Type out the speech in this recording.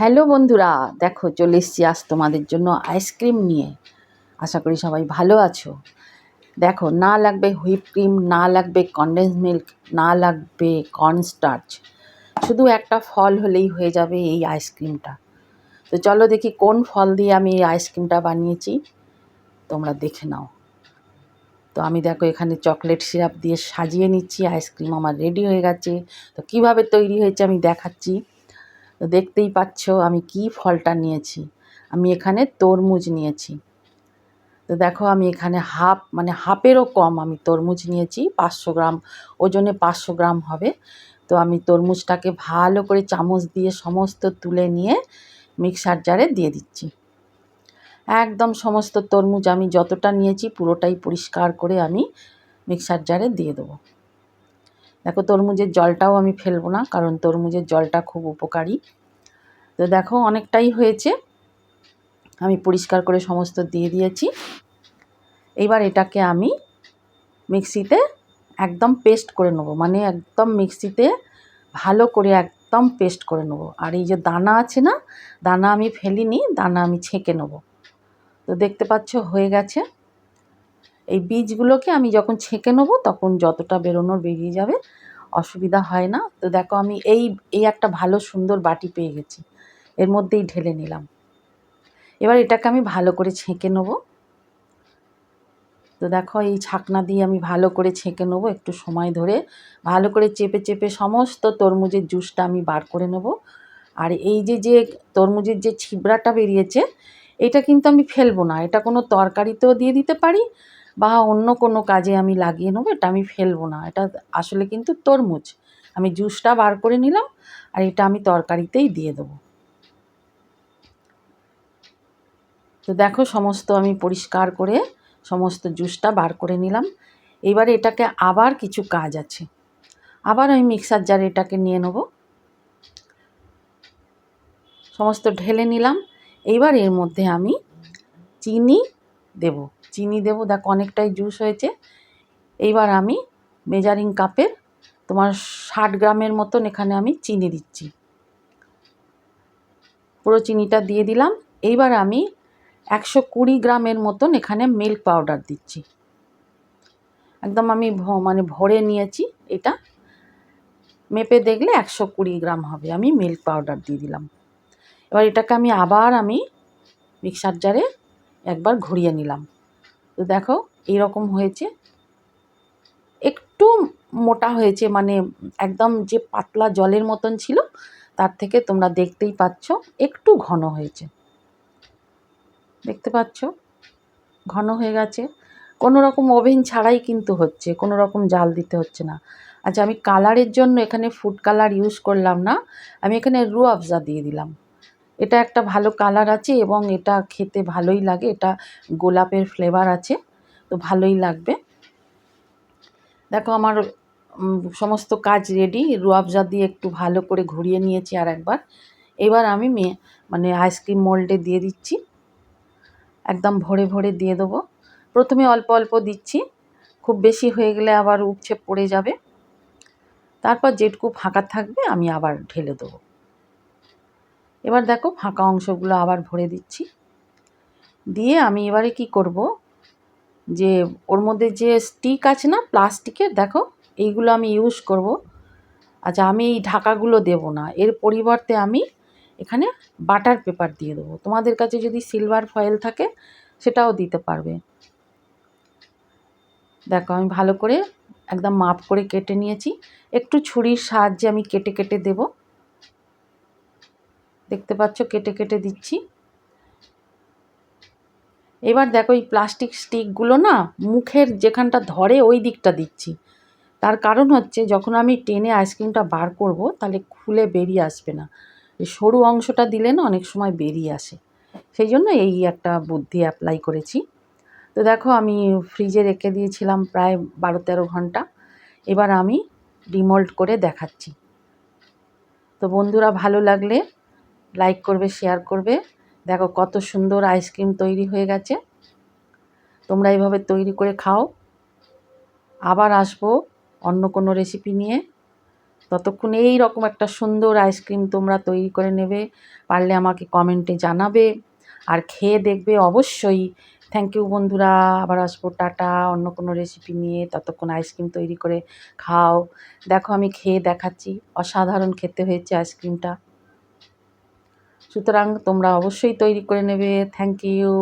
Hello বন্ধুরা, দেখো চলে এসছি আজ তোমাদের জন্য আইসক্রিম নিয়ে। আশা করি সবাই ভালো আছো। দেখো, না লাগবে হুইপ ক্রিম, না লাগবে কন্ডেন্স মিল্ক না লাগবে কর্নস্টার্চ শুধু একটা ফল হলেই হয়ে যাবে এই আইসক্রিমটা। তো চলো দেখি কোন ফল দিয়ে আমি এই আইসক্রিমটা বানিয়েছি। তোমরা দেখে নাও। তো আমি দেখো এখানে চকলেট সিরাপ দিয়ে সাজিয়ে নিচ্ছি, আইসক্রিম আমার রেডি হয়ে গেছে। তো কীভাবে তৈরি হয়েছে আমি দেখাচ্ছি। তো দেখতেই পাচ্ছ আমি কি ফলটা নিয়েছি। আমি এখানে তরমুজ নিয়েছি। তো দেখো আমি এখানে হাফ মানে হাফেরও কম আমি তরমুজ নিয়েছি, পাঁচশো গ্রাম, ওজনে পাঁচশো গ্রাম হবে। তো আমি তরমুজটাকে ভালো করে চামচ দিয়ে সমস্ত তুলে নিয়ে মিক্সার জারে দিয়ে দিচ্ছি। একদম সমস্ত তরমুজ আমি যতটা নিয়েছি পুরোটাই পরিষ্কার করে আমি মিক্সার জারে দিয়ে দেবো। দেখো তরমুজের জলটাও আমি ফেলব না, কারণ তরমুজের জলটা খুব উপকারী। তো দেখো অনেকটাই হয়েছে, আমি পরিষ্কার করে সমস্ত দিয়ে দিয়েছি। এবার এটাকে আমি মিক্সিতে একদম পেস্ট করে নেব মানে একদম মিক্সিতে ভালো করে একদম পেস্ট করে নেব। আর এই যে দানা আছে না, দানা আমি ফেলিনি, দানা আমি ছেঁকে নেব। তো দেখতে পাচ্ছ হয়ে গেছে। এই বীজগুলোকে আমি যখন ছেঁকে নেব, তখন যতটা বেরোনোর বেরিয়ে যাবে, অসুবিধা হয় না। তো দেখো, আমি এই এই একটা ভালো সুন্দর বাটি পেয়ে গেছি। এর মধ্যেই ঢেলে নিলাম। এবার এটাকে আমি ভালো করে ছেঁকে নেব। তো দেখো, এই ছাকনা দিয়ে আমি ভালো করে ছেঁকে নেব একটু সময় ধরে। ভালো করে চেপে চেপে সমস্ত তরমুজের জুসটা আমি বার করে নেব। আর এই যে যে তরমুজের যে ছিবড়াটা বেরিয়েছে, এটা কিন্তু আমি ফেলব না। এটা কোনো তরকারিতেও দিয়ে দিতে পারি বা অন্য কোনো কাজে আমি লাগিয়ে নেব, এটা আমি ফেলব না। এটা আসলে কিন্তু তরমুজ। আমি জুসটা বার করে নিলাম আর এটা আমি তরকারিতেই দিয়ে দেবো। তো দেখো সমস্ত আমি পরিষ্কার করে সমস্ত জুসটা বার করে নিলাম। এবারে এটাকে আবার কিছু কাজ আছে। আবার আমি মিক্সার জারে এটাকে নিয়ে নেব। সমস্ত ঢেলে নিলাম। এইবার এর মধ্যে আমি চিনি দেব, চিনি দেব। দেখ, অনেকটাই জুস হয়েছে। এইবার আমি মেজারিং কাপের তোমার ষাট গ্রামের মতন এখানে আমি চিনি দিচ্ছি। পুরো চিনিটা দিয়ে দিলাম। এইবার আমি একশো কুড়ি গ্রামের মতন এখানে মিল্ক পাউডার দিচ্ছি। একদম আমি মানে ভরে নিয়েছি এটা। মেপে দেখলে একশো কুড়ি গ্রাম হবে। আমি মিল্ক পাউডার দিয়ে দিলাম। এবার এটাকে আমি আবার আমি মিক্সার জারে একবার ঘুরিয়ে নিলাম। তো দেখো, এইরকম হয়েছে। একটু মোটা হয়েছে মানে একদম যে পাতলা জলের মতন ছিল, তার থেকে তোমরা দেখতেই পাচ্ছ একটু ঘন হয়েছে। দেখতে পাচ্ছ? ঘন হয়ে গেছে। কোনো রকম ওভেন ছাড়াই কিন্তু হচ্ছে, কোনো রকম জাল দিতে হচ্ছে না। আচ্ছা আমি কালারের জন্য এখানে ফুড কালার ইউজ করলাম না। আমি এখানে রু আফজা দিয়ে দিলাম। এটা একটা ভালো কালার আছে এবং এটা খেতে ভালোই লাগে, এটা গোলাপের ফ্লেভার আছে, তো ভালোই লাগবে। দেখো আমার সমস্ত কাজ রেডি রুয়াবজা দিয়ে একটু ভালো করে ঘুরিয়ে নিয়েছি আর একবার। এবার আমি মানে আইসক্রিম মোল্ডে দিয়ে দিচ্ছি। একদম ভরে ভরে দিয়ে দেবো। প্রথমে অল্প অল্প দিচ্ছি, খুব বেশি হয়ে গেলে আবার উপছে পড়ে যাবে। তারপর যেটুকু ফাঁকা থাকবে আমি আবার ঢেলে দেবো। এবার দেখো ফাঁকা অংশগুলো আবার ভরে দিচ্ছি। দিয়ে আমি এবারে কি করব? যে ওর মধ্যে যে স্টিক আছে না প্লাস্টিকের, দেখো এইগুলো আমি ইউজ করব। আচ্ছা আমি এই ঢাকাগুলো দেব না। এর পরিবর্তে আমি এখানে বাটার পেপার দিয়ে দেবো। তোমাদের কাছে যদি সিলভার ফয়েল থাকে, সেটাও দিতে পারবে। দেখো, আমি ভালো করে একদম মাপ করে কেটে নিয়েছি। একটু ছুরির সাহায্যে আমি কেটে কেটে দেব। দেখতে পাচ্ছ, কেটে কেটে দিচ্ছি। এবার দেখো এই প্লাস্টিক স্টিকগুলো না মুখের যেখানটা ধরে ওই দিকটা দিচ্ছি। তার কারণ হচ্ছে, যখন আমি টেনে আইসক্রিমটা বার করব, তাহলে খুলে বেরিয়ে আসবে না। সরু অংশটা দিলে না অনেক সময় বেরিয়ে আসে। সেই জন্য এই একটা বুদ্ধি অ্যাপ্লাই করেছি। তো দেখো, আমি ফ্রিজে রেখে দিয়েছিলাম প্রায় বারো তেরো ঘণ্টা। এবার আমি ডিমল্ট করে দেখাচ্ছি। তো বন্ধুরা, ভালো লাগলে লাইক করবে শেয়ার করবে। দেখো কত সুন্দর আইসক্রিম তৈরি হয়ে গেছে। তোমরা এইভাবে তৈরি করে খাও। আবার আসব অন্য কোনো রেসিপি নিয়ে। ততক্ষণ এই রকম একটা সুন্দর আইসক্রিম তোমরা তৈরি করে নেবে, পারলে আমাকে কমেন্টে জানাবে। আর খেয়ে দেখবে অবশ্যই। থ্যাংক ইউ বন্ধুরা, আবার আসব, টাটা, অন্য কোনো রেসিপি নিয়ে। ততক্ষণ আইসক্রিম তৈরি করে খাও। দেখো আমি খেয়ে দেখাচ্ছি। অসাধারণ খেতে হয়েছে আইসক্রিমটা সুতরাং তোমরা অবশ্যই তৈরি করে নেবে। Thank you